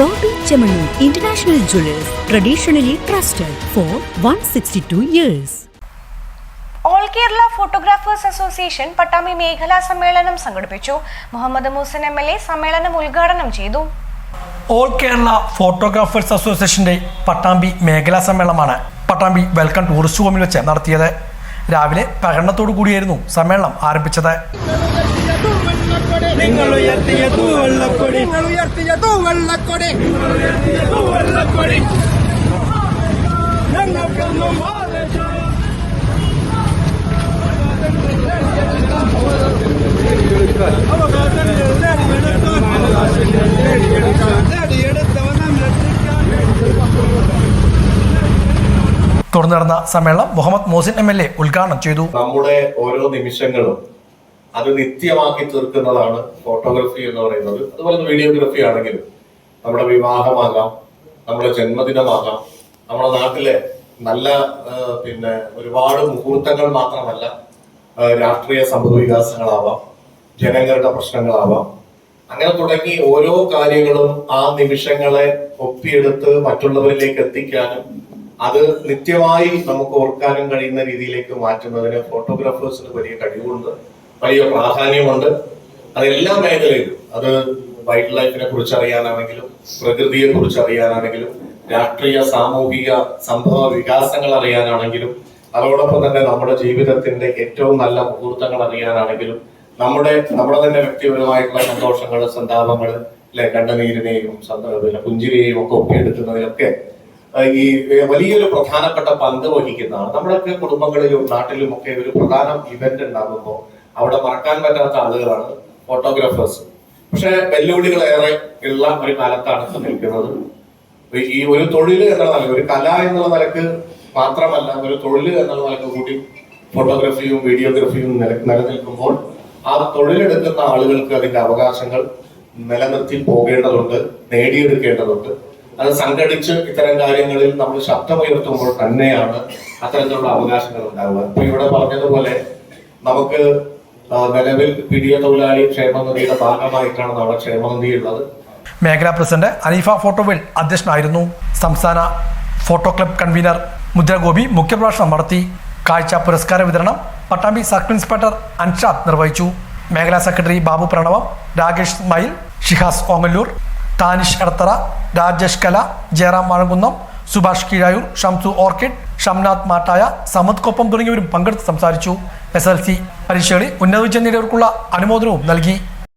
Bobby jewellers traditionally trusted for one sixty 162 years all Kerala photographers association Pattambi മേഖലാ സമ്മേളനം സംഘടിപ്പിച്ചു Muhammad Moosan M L A സമ്മേളനം ഉദ്ഘാടനം ചെയ്തു ഓൾ കേരള ഫോട്ടോഗ്രാഫേഴ്സ് അസോസിയേഷന്റെ പട്ടാമ്പി മേഖലാ സമ്മേളനമാണ് പട്ടാമ്പി വെൽക്കം ടൂറിസ്റ്റ് ഹോമിൽ വെച്ച് നടത്തിയത്. രാവിലെ പ്രകടനത്തോടു കൂടിയായിരുന്നു സമ്മേളനം ആരംഭിച്ചത്. നിങ്ങൾ ഉയർത്തിയ തൂവെള്ളക്കൊടി നിങ്ങൾ ഉയർത്തിയ തൂവെള്ളക്കൊടി തൂവെള്ളക്കൊടി ഞങ്ങൾക്കൊന്നും തുടർന്ന് നടന്ന സമ്മേളനം Muhammad Mohsin M L A ഉദ്ഘാടനം ചെയ്തു. നമ്മുടെ ഓരോ നിമിഷങ്ങളും അത് നിത്യമാക്കി തീർക്കുന്നതാണ് ഫോട്ടോഗ്രാഫി എന്ന് പറയുന്നത്. അതുപോലെ വീഡിയോഗ്രാഫി ആണെങ്കിലും നമ്മുടെ വിവാഹമാകാം നമ്മുടെ ജന്മദിനമാകാം. നമ്മുടെ നാട്ടിലെ നല്ല പിന്നെ ഒരുപാട് മുഹൂർത്തങ്ങൾ മാത്രമല്ല രാഷ്ട്രീയ സംഭവ വികാസങ്ങളാവാം ജനങ്ങളുടെ പ്രശ്നങ്ങളാവാം. അങ്ങനെ തുടങ്ങി ഓരോ കാര്യങ്ങളും ആ നിമിഷങ്ങളെ ഒപ്പിയെടുത്ത് മറ്റുള്ളവരിലേക്ക് എത്തിക്കാനും അത് നിത്യമായി നമുക്ക് ഓർക്കാനും കഴിയുന്ന രീതിയിലേക്ക് മാറ്റുന്നതിന് ഫോട്ടോഗ്രാഫേഴ്സിന് വലിയ കഴിവുണ്ട്. വലിയ പ്രാധാന്യമുണ്ട്. അത് എല്ലാ മേഖലയിലും. അത് വൈൽഡ് ലൈഫിനെ കുറിച്ച് അറിയാനാണെങ്കിലും പ്രകൃതിയെ കുറിച്ച് അറിയാനാണെങ്കിലും രാഷ്ട്രീയ സാമൂഹിക സംഭവ വികാസങ്ങൾ അറിയാനാണെങ്കിലും അതോടൊപ്പം തന്നെ നമ്മുടെ ജീവിതത്തിന്റെ ഏറ്റവും നല്ല മുഹൂർത്തങ്ങൾ അറിയാനാണെങ്കിലും നമ്മുടെ നമ്മുടെ തന്നെ വ്യക്തിപരമായിട്ടുള്ള സന്തോഷങ്ങൾ സന്താപങ്ങൾ അല്ലെ കണ്ണുനീരിനെയും പിന്നെ പുഞ്ചിരിയെയും ഒക്കെ ഒപ്പിയെടുക്കുന്നതിലൊക്കെ ഈ വലിയൊരു പ്രധാനപ്പെട്ട പങ്ക് വഹിക്കുന്നതാണ്. നമ്മുടെയൊക്കെ കുടുംബങ്ങളിലും നാട്ടിലും ഒക്കെ ഒരു പ്രധാന ഇവന്റ് ഉണ്ടാകുമ്പോൾ അവിടെ മറക്കാൻ പറ്റാത്ത ആളുകളാണ് ഫോട്ടോഗ്രാഫേഴ്സ് പക്ഷെ വെല്ലുവിളികൾ ഏറെ ഉള്ള ഒരു കാലത്താണ് നിൽക്കുന്നത്. ഈ ഒരു തൊഴിൽ എന്നുള്ള നിലയ്ക്ക് ഒരു കല എന്നുള്ള നിലയ്ക്ക് മാത്രമല്ല ഒരു തൊഴിൽ എന്നുള്ള നിലയ്ക്ക് കൂടി ഫോട്ടോഗ്രാഫിയും വീഡിയോഗ്രാഫിയും നില- നിലനിൽക്കുമ്പോൾ ആ തൊഴിലെടുക്കുന്ന ആളുകൾക്ക് അതിന്റെ അവകാശങ്ങൾ നിലനിർത്തി പോകേണ്ടതുണ്ട് നേടിയെടുക്കേണ്ടതുണ്ട്. അത് സംഘടിച്ച് ഇത്തരം കാര്യങ്ങളിൽ നമ്മൾ ശബ്ദമുയർത്തുമ്പോൾ തന്നെയാണ് അത്തരത്തിലുള്ള അവകാശങ്ങൾ ഉണ്ടാവുക. ഇപ്പൊ ഇവിടെ പറഞ്ഞതുപോലെ നമുക്ക് നിലവിൽ പിടിയ തൊഴിലാളി ക്ഷേമനിധിയുടെ ഭാഗമായിട്ടാണ് നമ്മുടെ ക്ഷേമനിധി ഉള്ളത് മേഖലാ പ്രസിഡന്റ് അനീഫ ഫോട്ടോവിൽ അധ്യക്ഷനായിരുന്നു. സംസ്ഥാന ഫോട്ടോ ക്ലബ് കൺവീനർ മുദ്രഗോപി മുഖ്യപ്രഭാഷണം നടത്തി. കാഴ്ച പുരസ്കാര വിതരണം പട്ടാമ്പി സർക്കിൾ ഇൻസ്പെക്ടർ അൻഷാദ് നിർവഹിച്ചു. മേഖലാ സെക്രട്ടറി ബാബു പ്രണവം രാകേഷ് മയിൽ ഷിഹാസ് ഓങ്ങല്ലൂർ താനിഷ് എടത്തറ രാജേഷ് കല ജയറാം വാഴങ്കുന്നം സുഭാഷ് കീഴായൂർ ഷംസു ഓർക്കിഡ് ഷംനാഥ് മാട്ടായ സമത് കൊപ്പം തുടങ്ങിയവരും പങ്കെടുത്ത് സംസാരിച്ചു. എസ് എൽ സി പരീക്ഷകളിൽ ഉന്നത വിജയം നേടിയവർക്കുള്ള അനുമോദനവും നൽകി.